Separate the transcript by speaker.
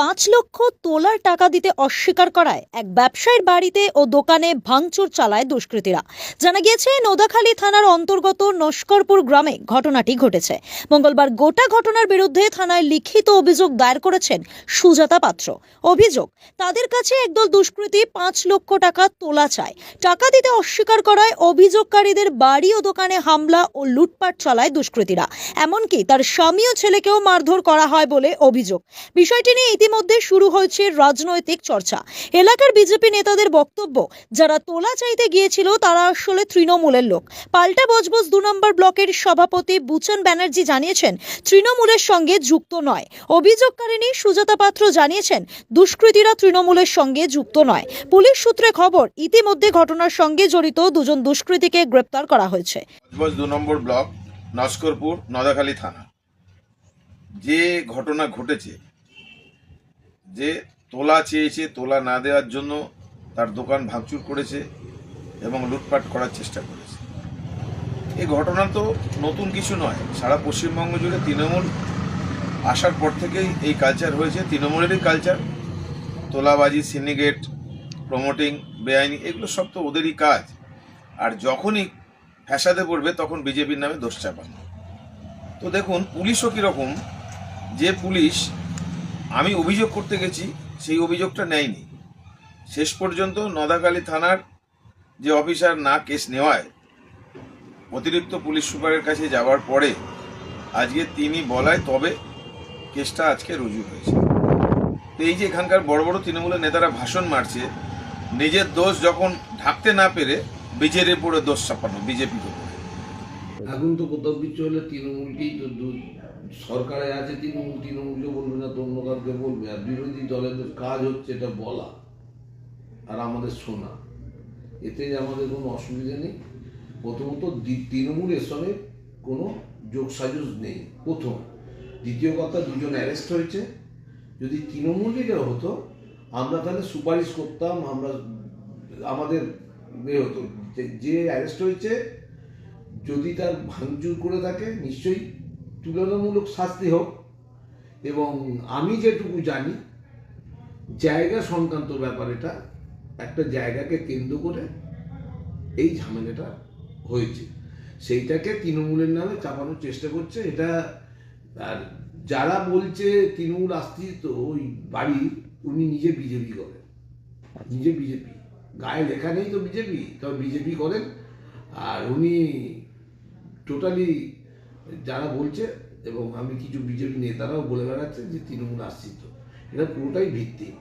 Speaker 1: পাঁচ লক্ষ তোলার টাকা দিতে অস্বীকার করায় এক ব্যবসায়ীর বাড়িতে ও দোকানে ভাঙচুর চালায় দুষ্কৃতীরা। জানা গিয়েছে, নোদাখালী থানার অন্তর্গত নস্করপুর গ্রামে ঘটনাটি ঘটেছে। মঙ্গলবার গোটা ঘটনার বিরুদ্ধে থানায় লিখিত অভিযোগ দায়ের করেছেন সুজাতা পাত্র। অভিযোগ, তাদের কাছে একদল দুষ্কৃতী পাঁচ লক্ষ টাকা তোলা চায়। টাকা দিতে অস্বীকার করায় অভিযোগকারীদের বাড়ি ও দোকানে হামলা ও লুটপাট চালায় দুষ্কৃতীরা। এমনকি তার স্বামী ও ছেলেকেও মারধর করা হয় বলে অভিযোগ। বিষয়টি নিয়ে ইতিমধ্যে শুরু হয়েছে রাজনৈতিক চর্চা। এলাকার বিজেপি নেতাদের বক্তব্য, যারা তোলা চাইতে গিয়েছিল তারা আসলে তৃণমূলের লোক। পাল্টা বজবজ দু নম্বর ব্লকের সভাপতি বুচন ব্যানার্জি জানিয়েছেন, তৃণমূলের সঙ্গে যুক্ত নয়। অভিযোগকারিণী সুজাতা পাত্র জানিয়েছেন, দুষ্কৃতীরা তৃণমূলের সঙ্গে যুক্ত নয়। পুলিশ সূত্রে খবর, ইতিমধ্যে ঘটনার সঙ্গে জড়িত দুজন দুষ্কৃতীকে গ্রেপ্তার করা হয়েছে।
Speaker 2: দু নম্বর ব্লক নস্করপুর নদাখালী থানা। যে ঘটনা ঘটেছে যে তোলা চেয়েছে, তোলা না দেওয়ার জন্য তার দোকান ভাঙচুর করেছে এবং লুটপাট করার চেষ্টা করেছে। এই ঘটনা তো নতুন কিছু নয়। সারা পশ্চিমবঙ্গ জুড়ে তৃণমূল আসার পর থেকেই এই কালচার হয়েছে। তৃণমূলেরই কালচার তোলাবাজি সিন্ডিকেট প্রমোটিং বেআইনি, এগুলো সব তো ওদেরই কাজ। আর যখনই ফ্যাসাদে পড়বে, তখন বিজেপির নামে দোষ চাপানো। তো দেখুন, পুলিশও কীরকম, যে পুলিশ আমি অভিযোগ করতে গেছি, সেই অভিযোগটা নেয়নি। শেষ পর্যন্ত নদাকালী থানার যে অফিসার না কেস নেওয়ায় অতিরিক্ত পুলিশ সুপারের কাছে যাওয়ার পরে আজকে তিনি বলায় তবে কেসটা আজকে রুজু হয়েছে। তো এই যে এখানকার বড় বড় তৃণমূলের নেতারা ভাষণ মারছে, নিজের দোষ যখন ঢাকতে না পেরে বিজেপির উপরে দোষ চাপানো বিজেপির উপরে
Speaker 3: এখন তো কোথাও কিছু হলে তৃণমূলকেই তো সরকারে আছে তৃণমূল তৃণমূলকে বলবে না তো অন্য কাউকে বলবে। আর বিরোধী দলের কাজ হচ্ছে এটা বলা আর আমাদের শোনা। এতে আমাদের কোনো অসুবিধা নেই। প্রথমত দি- তৃণমূল এসবে কোনো যোগসাজস নেই। প্রথম। দ্বিতীয় কথা, দুজন অ্যারেস্ট হয়েছে। যদি তৃণমূল তৃণমূলীরা হতো, আমরা তাহলে সুপারিশ করতাম, আমরা আমাদের এ হতো। যে অ্যারেস্ট হয়েছে যদি তার ভাঙচুর করে থাকে, নিশ্চয়ই তুলনামূলক শাস্তি হোক। এবং আমি যেটুকু জানি, জায়গা সংক্রান্ত ব্যাপার এটা, একটা জায়গাকে কেন্দ্র করে এই ঝামেলাটা হয়েছে। সেইটাকে তৃণমূলের নামে চাপানোর চেষ্টা করছে। এটা, আর যারা বলছে তৃণমূল আস্তিত্ব ওই বাড়ি, উনি নিজে বিজেপি করেন। নিজে বিজেপি। গায়ে লেখা নেই তো বিজেপি, তবে বিজেপি করেন। আর উনি টোটালি যারা বলছে এবং আমি কিছু বিজেপি নেতারাও বলে বেড়াচ্ছে যে তৃণমূল আশ্রিত। এটা পুরোটাই ভিত্তি